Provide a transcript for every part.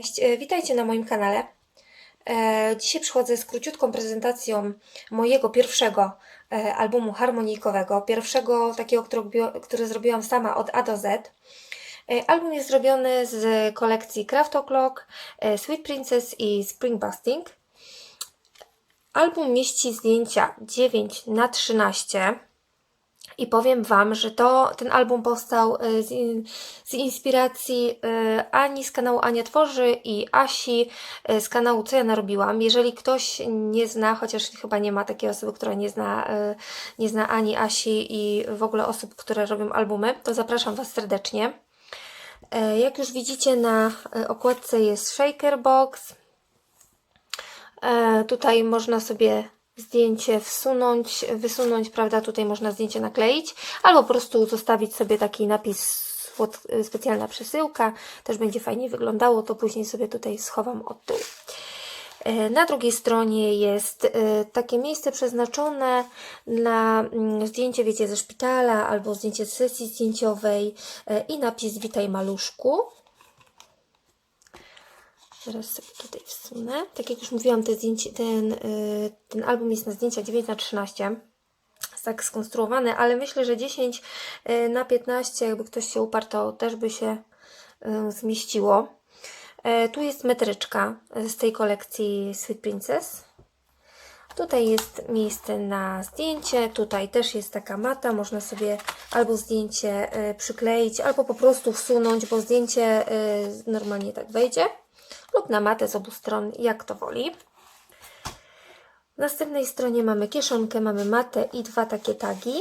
Cześć, e, witajcie na moim kanale. E, Dzisiaj przychodzę z króciutką prezentacją mojego pierwszego e, albumu harmonikowego, pierwszego takiego, który, zrobiłam sama od A do Z. Album jest zrobiony z kolekcji Craft O'Clock, Sweet Princess i Spring Busting. Album mieści zdjęcia 9 na 13 i powiem Wam, że to, ten album powstał e, z, in, z inspiracji e, Ani z kanału Ania Tworzy i Asi e, z kanału Co ja narobiłam. Jeżeli ktoś nie zna, chociaż chyba nie ma takiej osoby, która nie zna, nie zna Ani, Asi i w ogóle osób, które robią albumy, to zapraszam Was serdecznie. Jak już widzicie na okładce jest shaker box. Tutaj można sobie zdjęcie wsunąć, wysunąć, prawda? Tutaj można zdjęcie nakleić, albo po prostu zostawić sobie taki napis specjalna przesyłka. Też będzie fajnie wyglądało, to później sobie tutaj schowam od tyłu. E, Na drugiej stronie jest e, takie miejsce przeznaczone na mm, zdjęcie, wiecie, ze szpitala albo zdjęcie z sesji zdjęciowej e, i napis Witaj Maluszku. Teraz sobie tutaj wsunę. Tak jak już mówiłam, te zdjęcie, ten, y, ten album jest na zdjęcia 9 na 13 jest tak skonstruowany, ale myślę, że 10 y, na 15, jakby ktoś się uparł, to też by się y, zmieściło. Tu jest metryczka z tej kolekcji Sweet Princess. Tutaj jest miejsce na zdjęcie, tutaj też jest taka mata, można sobie albo zdjęcie przykleić, albo po prostu wsunąć, bo zdjęcie normalnie tak wejdzie, lub na matę z obu stron, jak to woli. W następnej stronie mamy kieszonkę, mamy matę i dwa takie tagi.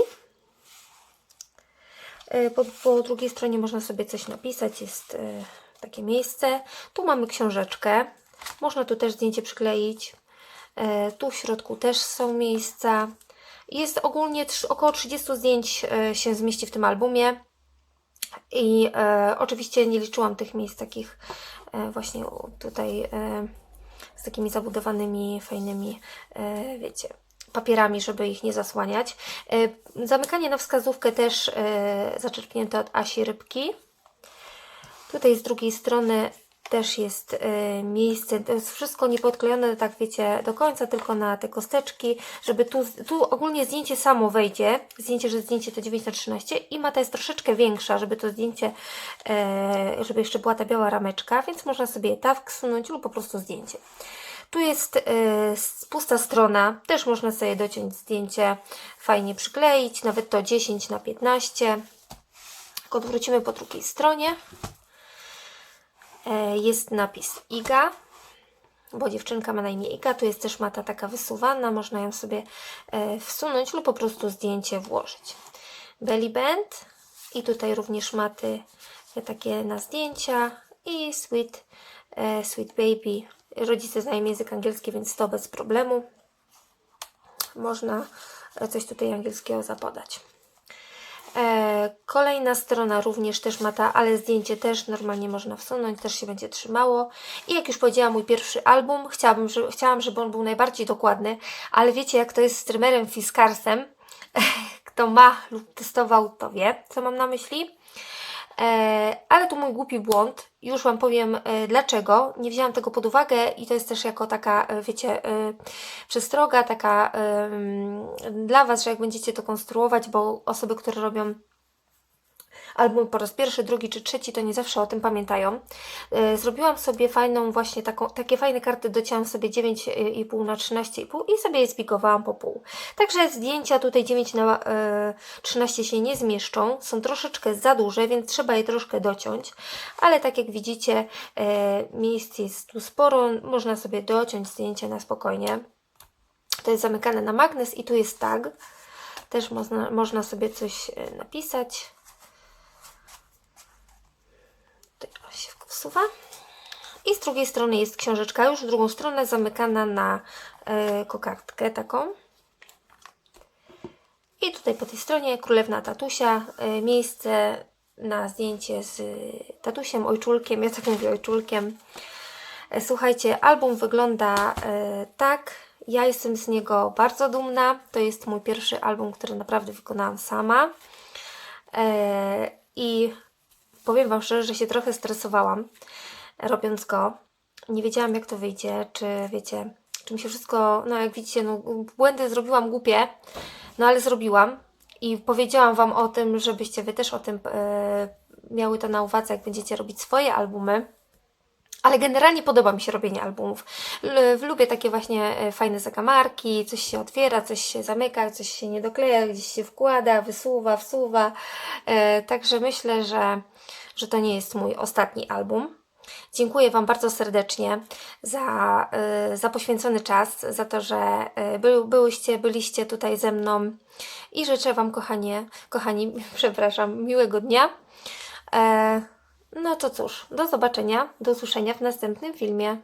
Y, Po, po drugiej stronie można sobie coś napisać, jest y, takie miejsce. Tu mamy książeczkę, można tu też zdjęcie przykleić. E, Tu w środku też są miejsca. Jest ogólnie około 30 zdjęć e, się zmieści w tym albumie. I e, oczywiście nie liczyłam tych miejsc takich e, właśnie u- tutaj e, z takimi zabudowanymi, fajnymi, e, wiecie, papierami, żeby ich nie zasłaniać. E, zamykanie na wskazówkę też e, zaczerpnięte od Asi Rybki. Tutaj z drugiej strony też jest e, miejsce, to jest wszystko niepodklejone, tak wiecie, do końca, tylko na te kosteczki, żeby tu, tu ogólnie zdjęcie samo wejdzie, zdjęcie, że zdjęcie to 9 na 13 i mata jest troszeczkę większa, żeby to zdjęcie, e, żeby jeszcze była ta biała rameczka, więc można sobie tak wsunąć lub po prostu zdjęcie. Tu jest s- pusta strona, też można sobie dociąć zdjęcie, fajnie przykleić, nawet to 10 na 15 Jak odwrócimy po drugiej stronie, jest napis Iga, bo dziewczynka ma na imię Iga. Tu jest też mata taka wysuwana, można ją sobie e, wsunąć lub po prostu zdjęcie włożyć. Belly band i tutaj również maty e, takie na zdjęcia i sweet, e, sweet baby. Rodzice znają język angielski, więc to bez problemu. Można e, coś tutaj angielskiego zapodać. E, Kolejna strona również też ma ta, ale zdjęcie też normalnie można wsunąć, też się będzie trzymało. I jak już powiedziałam, mój pierwszy album, chciałabym, że, chciałam, żeby on był najbardziej dokładny, ale wiecie jak to jest z trymerem Fiskarsem, kto ma lub testował, to wie, co mam na myśli. E, ale to mój głupi błąd. Już Wam powiem e, dlaczego. Nie wzięłam tego pod uwagę i to jest też jako taka, e, wiecie, przestroga, taka dla Was, że jak będziecie to konstruować, bo osoby, które robią album po raz pierwszy, drugi czy trzeci, to nie zawsze o tym pamiętają. E, Zrobiłam sobie fajną właśnie taką, takie fajne karty, docięłam sobie 9,5 na 13,5 i sobie je zbigowałam po pół. Także zdjęcia tutaj 9 na e, 13 się nie zmieszczą, są troszeczkę za duże, więc trzeba je troszkę dociąć, ale tak jak widzicie, e, miejsc jest tu sporo, można sobie dociąć zdjęcie na spokojnie. To jest zamykane na magnes i tu jest tag. Też można, można sobie coś e, napisać. Tutaj się wsuwa. I z drugiej strony jest książeczka, już w drugą stronę zamykana na e, kokardkę taką. I tutaj po tej stronie królewna tatusia, e, miejsce na zdjęcie z tatusiem, ojczulkiem, ja tak mówię ojczulkiem. E, Słuchajcie, album wygląda e, tak. Ja jestem z niego bardzo dumna. To jest mój pierwszy album, który naprawdę wykonałam sama. E, I powiem Wam szczerze, że się trochę stresowałam robiąc go, nie wiedziałam jak to wyjdzie, czy wiecie, czy mi się wszystko, no jak widzicie, no błędy zrobiłam głupie, no ale zrobiłam i powiedziałam Wam o tym, żebyście Wy też o tym e, miały to na uwadze, jak będziecie robić swoje albumy. Ale generalnie podoba mi się robienie albumów. L- lubię takie właśnie e, fajne zakamarki, coś się otwiera, coś się zamyka, coś się nie dokleja, gdzieś się wkłada, wysuwa, wsuwa. E, także myślę, że, że to nie jest mój ostatni album. Dziękuję Wam bardzo serdecznie za, y, za poświęcony czas, za to, że y, by, byłyście, byliście tutaj ze mną i życzę Wam, kochanie, kochani, przepraszam, miłego dnia. E, no to cóż, do zobaczenia, do usłyszenia w następnym filmie.